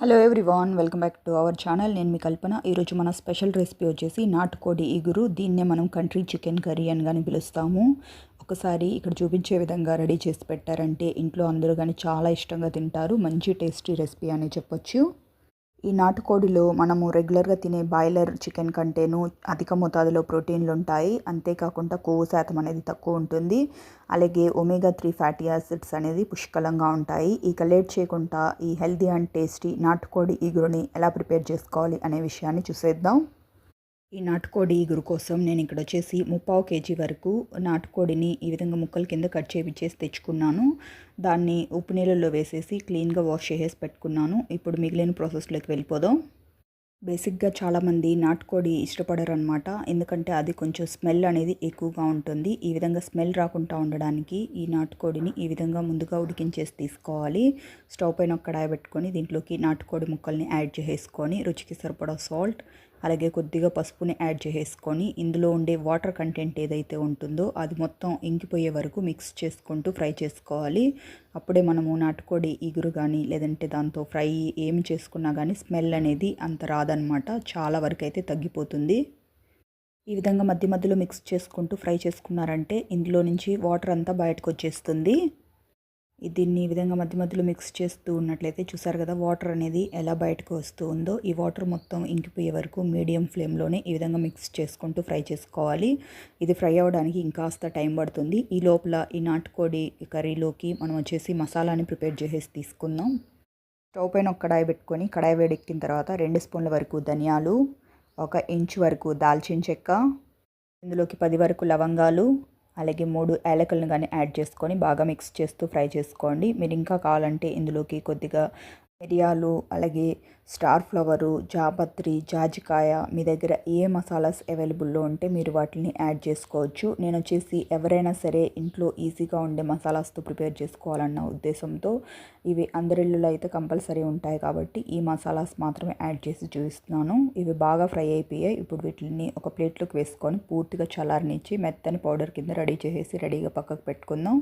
Hello everyone welcome back to our channel నేను మీ కల్పన. ఈరోజు మన స్పెషల్ రెసిపీ వచ్చేసి నాటుకోడి ఇగురు. దీన్నే మనం కంట్రీ చికెన్ కర్రీ అని కానీ పిలుస్తాము. ఒకసారి ఇక్కడ చూపించే విధంగా రెడీ చేసి పెట్టారంటే ఇంట్లో అందరూ కానీ చాలా ఇష్టంగా తింటారు. మంచి టేస్టీ రెసిపీ అని చెప్పొచ్చు. ఈ నాటుకోడిలో మనము రెగ్యులర్గా తినే బాయిలర్ చికెన్ కంటేను అధిక మోతాదులో ప్రోటీన్లు ఉంటాయి అంతేకాకుండా కొవ్వు శాతం అనేది తక్కువ ఉంటుంది. అలాగే ఒమేగా త్రీ ఫ్యాటీ యాసిడ్స్ అనేది పుష్కలంగా ఉంటాయి. ఇక లేట్ చేయకుండా ఈ హెల్దీ అండ్ టేస్టీ నాటుకోడి ఈగురుని ఎలా ప్రిపేర్ చేసుకోవాలి అనే విషయాన్ని చూసేద్దాం. ఈ నాటుకోడి ఇగురు కోసం నేను ఇక్కడ వచ్చేసి ముప్పావు కేజీ వరకు నాటుకోడిని ఈ విధంగా ముక్కల కింద కట్ చేసి తెచ్చుకున్నాను. దాన్ని ఉప్పు నీళ్ళల్లో వేసేసి క్లీన్గా వాష్ చేసేసి పెట్టుకున్నాను. ఇప్పుడు మిగిలిన ప్రాసెస్లోకి వెళ్ళిపోదాం. బేసిక్గా చాలామంది నాటుకోడి ఇష్టపడరు అనమాట ఎందుకంటే అది కొంచెం స్మెల్ అనేది ఎక్కువగా ఉంటుంది. ఈ విధంగా స్మెల్ రాకుండా ఉండడానికి ఈ నాటుకోడిని ఈ విధంగా ముందుగా ఉడికించేసి తీసుకోవాలి. స్టవ్ పైన ఒక కడాయి పెట్టుకొని దీంట్లోకి నాటుకోడి ముక్కల్ని యాడ్ చేసుకొని రుచికి సరిపడా సాల్ట్ అలాగే కొద్దిగా పసుపుని యాడ్ చేసేసుకొని ఇందులో ఉండే వాటర్ కంటెంట్ ఏదైతే ఉంటుందో అది మొత్తం ఇంకిపోయే వరకు మిక్స్ చేసుకుంటూ ఫ్రై చేసుకోవాలి. అప్పుడే మనము నాటుకోడి ఇగురు కానీ లేదంటే దాంతో ఫ్రై ఏమి చేసుకున్నా కానీ స్మెల్ అనేది అంత రాదనమాట చాలా వరకు అయితే తగ్గిపోతుంది. ఈ విధంగా మధ్య మధ్యలో మిక్స్ చేసుకుంటూ ఫ్రై చేసుకున్నారంటే ఇందులో నుంచి వాటర్ అంతా బయటకు వచ్చేస్తుంది. దీన్ని ఈ విధంగా మధ్య మధ్యలో మిక్స్ చేస్తూ ఉన్నట్లయితే చూసారు కదా వాటర్ అనేది ఎలా బయటకు వస్తూ ఉందో ఈ వాటర్ మొత్తం ఇంకిపోయే వరకు మీడియం ఫ్లేమ్లోనే ఈ విధంగా మిక్స్ చేసుకుంటూ ఫ్రై చేసుకోవాలి. ఇది ఫ్రై అవ్వడానికి ఇంకాస్త టైం పడుతుంది. ఈ లోపల ఈ నాటుకోడి కర్రీలోకి మనం వచ్చేసి మసాలాని ప్రిపేర్ చేసేసి తీసుకుందాం. స్టవ్ పైన ఒక కడాయి పెట్టుకొని కడాయి వేడెక్కిన తర్వాత రెండు స్పూన్ల వరకు ధనియాలు ఒక ఇంచు వరకు దాల్చిన చెక్క ఇందులోకి పది వరకు లవంగాలు అలాగే మూడు యాలకులను కానీ యాడ్ చేసుకొని బాగా మిక్స్ చేస్తూ ఫ్రై చేసుకోండి. మీరు ఇంకా కావాలంటే ఇందులోకి కొద్దిగా మిరియాలు అలాగే స్టార్ ఫ్లవరు జాపత్రి జాజికాయ మీ దగ్గర ఏ మసాలాస్ అవైలబుల్లో ఉంటే మీరు వాటిని యాడ్ చేసుకోవచ్చు. నేను వచ్చేసి ఎవరైనా సరే ఇంట్లో ఈజీగా ఉండే మసాలాస్తో ప్రిపేర్ చేసుకోవాలన్న ఉద్దేశంతో ఇవి అందరిళ్ళలో అయితే కంపల్సరీ ఉంటాయి కాబట్టి ఈ మసాలాస్ మాత్రమే యాడ్ చేసి చూపిస్తున్నాను. ఇవి బాగా ఫ్రై అయిపోయాయి. ఇప్పుడు వీటిని ఒక ప్లేట్లోకి వేసుకొని పూర్తిగా చల్లారనిచ్చి మెత్తని పౌడర్ కింద రెడీ చేసేసి రెడీగా పక్కకు పెట్టుకుందాం.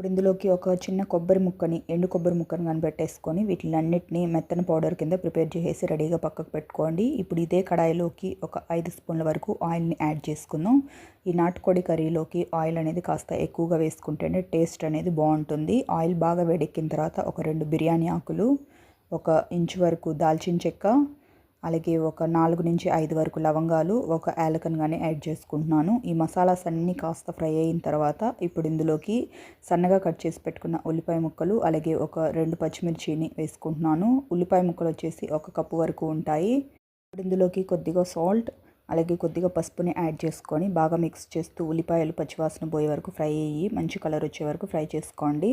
ఇప్పుడు ఇందులోకి ఒక చిన్న కొబ్బరి ముక్కని ఎండు కొబ్బరి ముక్కని కనిపెట్టేసుకొని వీటిని మెత్తన పౌడర్ కింద ప్రిపేర్ చేసేసి రెడీగా పక్కకు పెట్టుకోండి. ఇప్పుడు ఇదే కడాయిలోకి ఒక ఐదు స్పూన్ల వరకు ఆయిల్ని యాడ్ చేసుకుందాం. ఈ నాటుకోడి కర్రీలోకి ఆయిల్ అనేది కాస్త ఎక్కువగా వేసుకుంటేనే టేస్ట్ అనేది బాగుంటుంది. ఆయిల్ బాగా వేడెక్కిన తర్వాత ఒక రెండు బిర్యానీ ఆకులు ఒక ఇంచు వరకు దాల్చిన చెక్క అలాగే ఒక నాలుగు నుంచి ఐదు వరకు లవంగాలు ఒక యాలకన్ కానీ యాడ్ చేసుకుంటున్నాను. ఈ మసాలాస్ అన్నీ కాస్త ఫ్రై అయిన తర్వాత ఇప్పుడు ఇందులోకి సన్నగా కట్ చేసి పెట్టుకున్న ఉల్లిపాయ ముక్కలు అలాగే ఒక రెండు పచ్చిమిర్చిని వేసుకుంటున్నాను. ఉల్లిపాయ ముక్కలు వచ్చేసి ఒక కప్పు వరకు ఉంటాయి. ఇప్పుడు ఇందులోకి కొద్దిగా సాల్ట్ అలాగే కొద్దిగా పసుపుని యాడ్ చేసుకొని బాగా మిక్స్ చేస్తూ ఉల్లిపాయలు పచ్చివాసన పోయే వరకు ఫ్రై అయ్యి మంచి కలర్ వచ్చే వరకు ఫ్రై చేసుకోండి.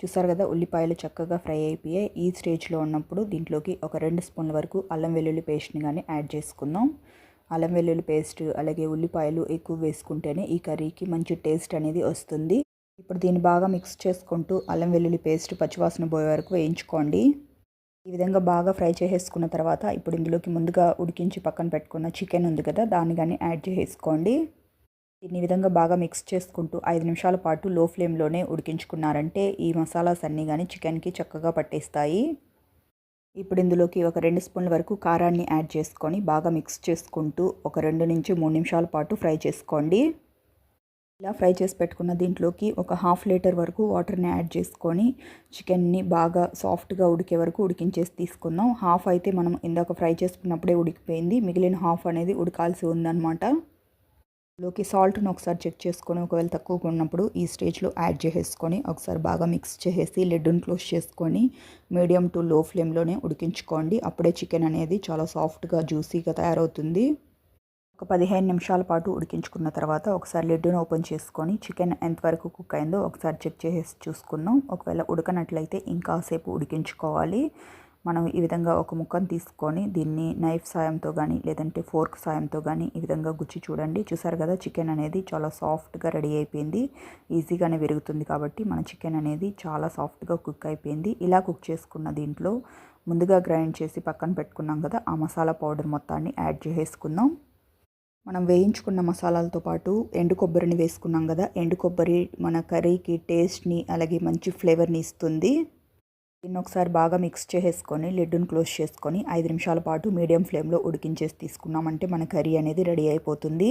చూసారు కదా ఉల్లిపాయలు చక్కగా ఫ్రై అయిపోయాయి. ఈ స్టేజ్లో ఉన్నప్పుడు దీంట్లోకి ఒక రెండు స్పూన్ల వరకు అల్లం వెల్లుల్లి పేస్ట్ని కానీ యాడ్ చేసుకుందాం. అల్లం వెల్లుల్లి పేస్ట్ అలాగే ఉల్లిపాయలు ఎక్కువ వేసుకుంటేనే ఈ కర్రీకి మంచి టేస్ట్ అనేది వస్తుంది. ఇప్పుడు దీన్ని బాగా మిక్స్ చేసుకుంటూ అల్లం వెల్లుల్లి పేస్ట్ పచ్చివాసన పోయే వరకు వేయించుకోండి. ఈ విధంగా బాగా ఫ్రై చేసేసుకున్న తర్వాత ఇప్పుడు ఇందులోకి ముందుగా ఉడికించి పక్కన పెట్టుకున్న చికెన్ ఉంది కదా దాన్ని కానీ యాడ్ చేసుకోండి దీన్ని విధంగా బాగా మిక్స్ చేసుకుంటూ ఐదు నిమిషాల పాటు లో ఫ్లేమ్లోనే ఉడికించుకున్నారంటే ఈ మసాలాస్ అన్నీ కానీ చికెన్కి చక్కగా పట్టేస్తాయి. ఇప్పుడు ఇందులోకి ఒక రెండు స్పూన్ల వరకు కారాన్ని యాడ్ చేసుకొని బాగా మిక్స్ చేసుకుంటూ ఒక రెండు నుంచి మూడు నిమిషాల పాటు ఫ్రై చేసుకోండి. ఇలా ఫ్రై చేసి పెట్టుకున్న దీంట్లోకి ఒక హాఫ్ లీటర్ వరకు వాటర్ని యాడ్ చేసుకొని చికెన్ని బాగా సాఫ్ట్గా ఉడికే వరకు ఉడికించేసి తీసుకుందాం. హాఫ్ అయితే మనం ఇందాక ఫ్రై చేసుకున్నప్పుడే ఉడికిపోయింది. మిగిలిన హాఫ్ అనేది ఉడకాల్సి ఉందన్నమాట. లోకి సాల్ట్ను ఒకసారి చెక్ చేసుకొని ఒకవేళ తక్కువగా ఉన్నప్పుడు ఈ స్టేజ్లో యాడ్ చేసేసుకొని ఒకసారి బాగా మిక్స్ చేసేసి లెడ్డును క్లోజ్ చేసుకొని మీడియం టు లో ఫ్లేమ్లోనే ఉడికించుకోండి. అప్పుడే చికెన్ అనేది చాలా సాఫ్ట్గా జ్యూసీగా తయారవుతుంది. ఒక పదిహేను నిమిషాల పాటు ఉడికించుకున్న తర్వాత ఒకసారి లిడ్డును ఓపెన్ చేసుకొని చికెన్ ఎంతవరకు కుక్ అయిందో ఒకసారి చెక్ చేసి చూసుకుందాం. ఒకవేళ ఉడకనట్లయితే ఇంకాసేపు ఉడికించుకోవాలి. మనం ఈ విధంగా ఒక ముక్కను తీసుకొని దీన్ని నైఫ్ సాయంతో కానీ లేదంటే ఫోర్క్ సాయంతో కానీ ఈ విధంగా గుచ్చి చూడండి. చూసారు కదా చికెన్ అనేది చాలా సాఫ్ట్గా రెడీ అయిపోయింది. ఈజీగానే విరుగుతుంది కాబట్టి మన చికెన్ అనేది చాలా సాఫ్ట్గా కుక్ అయిపోయింది. ఇలా కుక్ చేసుకున్న దీంట్లో ముందుగా గ్రైండ్ చేసి పక్కన పెట్టుకున్నాం కదా ఆ మసాలా పౌడర్ మొత్తాన్ని యాడ్ చేసుకుందాం. మనం వేయించుకున్న మసాలాలతో పాటు ఎండు కొబ్బరిని వేసుకున్నాం కదా ఎండు కొబ్బరి మన కర్రీకి టేస్ట్ని అలాగే మంచి ఫ్లేవర్ని ఇస్తుంది. దీన్ని ఒకసారి బాగా మిక్స్ చేసేసుకొని లిడ్డును క్లోజ్ చేసుకొని ఐదు నిమిషాల పాటు మీడియం ఫ్లేమ్లో ఉడికించేసి తీసుకున్నామంటే మన కర్రీ అనేది రెడీ అయిపోతుంది.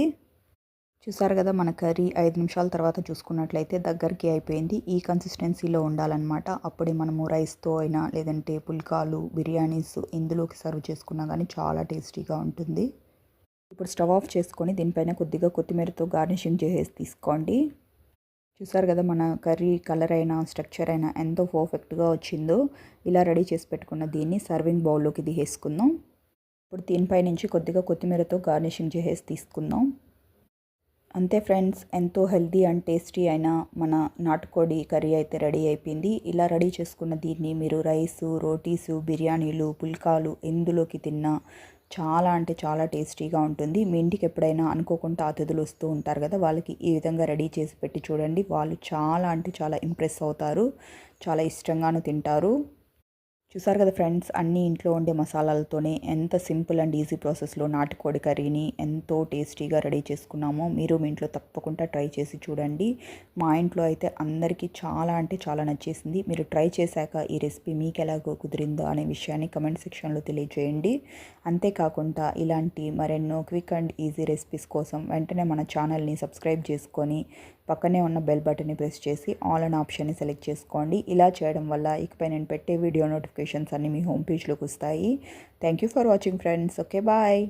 చూసారు కదా మన కర్రీ ఐదు నిమిషాల తర్వాత చూసుకున్నట్లయితే దగ్గరికి అయిపోయింది. ఈ కన్సిస్టెన్సీలో ఉండాలన్నమాట. అప్పుడే మనము రైస్తో అయినా లేదంటే పుల్కాలు బిర్యానీస్ ఇందులోకి సర్వ్ చేసుకున్నా కానీ చాలా టేస్టీగా ఉంటుంది. ఇప్పుడు స్టవ్ ఆఫ్ చేసుకొని దీనిపైన కొద్దిగా కొత్తిమీరతో గార్నిషింగ్ చేసేసి తీసుకోండి. చూసారు కదా మన కర్రీ కలర్ అయినా స్ట్రక్చర్ అయినా ఎంతో పర్ఫెక్ట్గా వచ్చిందో. ఇలా రెడీ చేసి పెట్టుకున్న దీన్ని సర్వింగ్ బౌల్లోకి దిగేసుకుందాం ఇప్పుడు దీనిపై నుంచి కొద్దిగా కొత్తిమీరతో గార్నిషింగ్ చేసేసి తీసుకుందాం. అంతే ఫ్రెండ్స్ ఎంతో హెల్దీ అండ్ టేస్టీ అయిన మన నాటుకోడి కర్రీ అయితే రెడీ అయిపోయింది. ఇలా రెడీ చేసుకున్న దీన్ని మీరు రైసు రోటీసు బిర్యానీలు పుల్కాలు ఎందులోకి తిన్నా చాలా అంటే చాలా టేస్టీగా ఉంటుంది. మీ ఇంటికి ఎప్పుడైనా అనుకోకుండా అతిథులు వస్తూ ఉంటారు కదా వాళ్ళకి ఈ విధంగా రెడీ చేసి పెట్టి చూడండి. వాళ్ళు చాలా అంటే చాలా ఇంప్రెస్ అవుతారు. చాలా ఇష్టంగాను తింటారు. చూసారు కదా ఫ్రెండ్స్ అన్ని ఇంట్లో ఉండే మసాలాలతోనే ఎంత సింపుల్ అండ్ ఈజీ ప్రాసెస్లో నాటుకోడి కర్రీని ఎంతో టేస్టీగా రెడీ చేసుకున్నామో మీరు మీ ఇంట్లో తప్పకుండా ట్రై చేసి చూడండి. మా ఇంట్లో అయితే అందరికీ చాలా అంటే చాలా నచ్చేసింది. మీరు ట్రై చేశాక ఈ రెసిపీ మీకు ఎలాగో కుదిరిందో అనే విషయాన్ని కమెంట్ సెక్షన్లో తెలియజేయండి. అంతేకాకుండా ఇలాంటి మరెన్నో క్విక్ అండ్ ఈజీ రెసిపీస్ కోసం వెంటనే మన ఛానల్ని సబ్స్క్రైబ్ చేసుకొని పక్కనే ఉన్న బెల్ బటన్ని ప్రెస్ చేసి ఆల్ అండ్ ఆప్షన్ని సెలెక్ట్ చేసుకోండి. ఇలా చేయడం వల్ల ఇకపై నేను పెట్టే వీడియో నోటిఫికేషన్స్ అన్నీ మీ హోమ్ పేజ్లోకి వస్తాయి. Thank you for watching friends okay bye